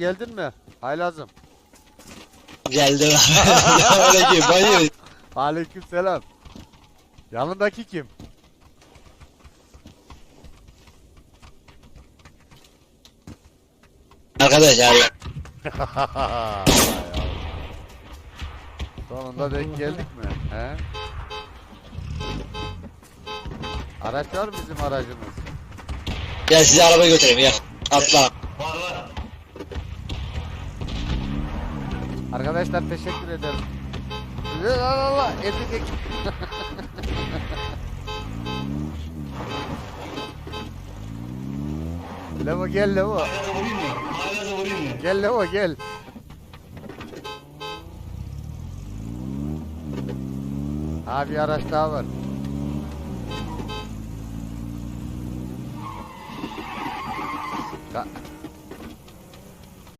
geldin mi? Haylazım. Geldim. Öyle ki bayıyor. Aleyküm selam. Yanındaki kim? Arkadaş abi. Sonunda denk geldik mi? He? Araç var mı bizim aracımız? Gel size araba götüreyim gel. Atla. Arkadaşlar teşekkür ederim. Allah Allah ezik. Lemo gel Lemo. Gel Lemo gel. Abi araç daha var. Ka